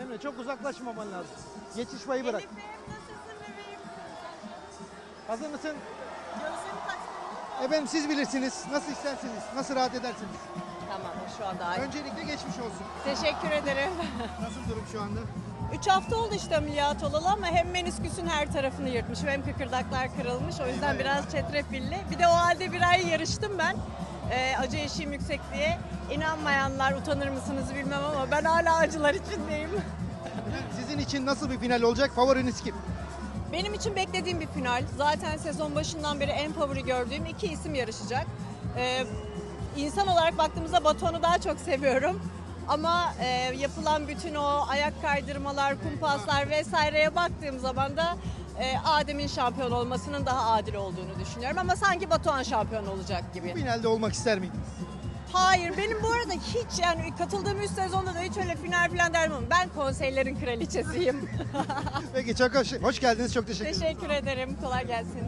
Emre çok uzaklaşmaman lazım. Geçiş payı bırak. Elif'im nasılsın bebeğim? Hazır mısın? Göğsünü kaçtın. Efendim siz bilirsiniz. Nasıl isterseniz, nasıl rahat edersiniz. Tamam şu anda iyi. Öncelikle geçmiş olsun. Teşekkür ederim. Nasıl durum şu anda? 3 hafta oldu işte ameliyat olalı ama hem menisküsün her tarafını yırtmışım hem kıkırdaklar kırılmış. O yüzden biraz çetrefilli. Bir de o halde bir ay yarıştım ben. Ee, acı eşiğim yüksek diye. İnanmayanlar utanır mısınız bilmem ama ben hala acılar içindeyim. Sizin için nasıl bir final olacak? Favoriniz kim? Benim için beklediğim bir final. Zaten sezon başından beri en favori gördüğüm iki isim yarışacak. Ee, insan olarak baktığımızda Batuhan'ı daha çok seviyorum. Ama e, yapılan bütün o ayak kaydırmalar, kumpaslar vesaireye baktığım zaman da e, Adem'in şampiyon olmasının daha adil olduğunu düşünüyorum. Ama sanki Batuhan şampiyon olacak gibi. Finalde olmak ister miydiniz? Hayır benim bu arada hiç yani katıldığım üst sezonda da hiç öyle final falan derdim ama ben konseylerin kraliçesiyim. Peki çok hoş, hoş geldiniz. Çok teşekkür ederim. Teşekkür ederim. Kolay gelsin.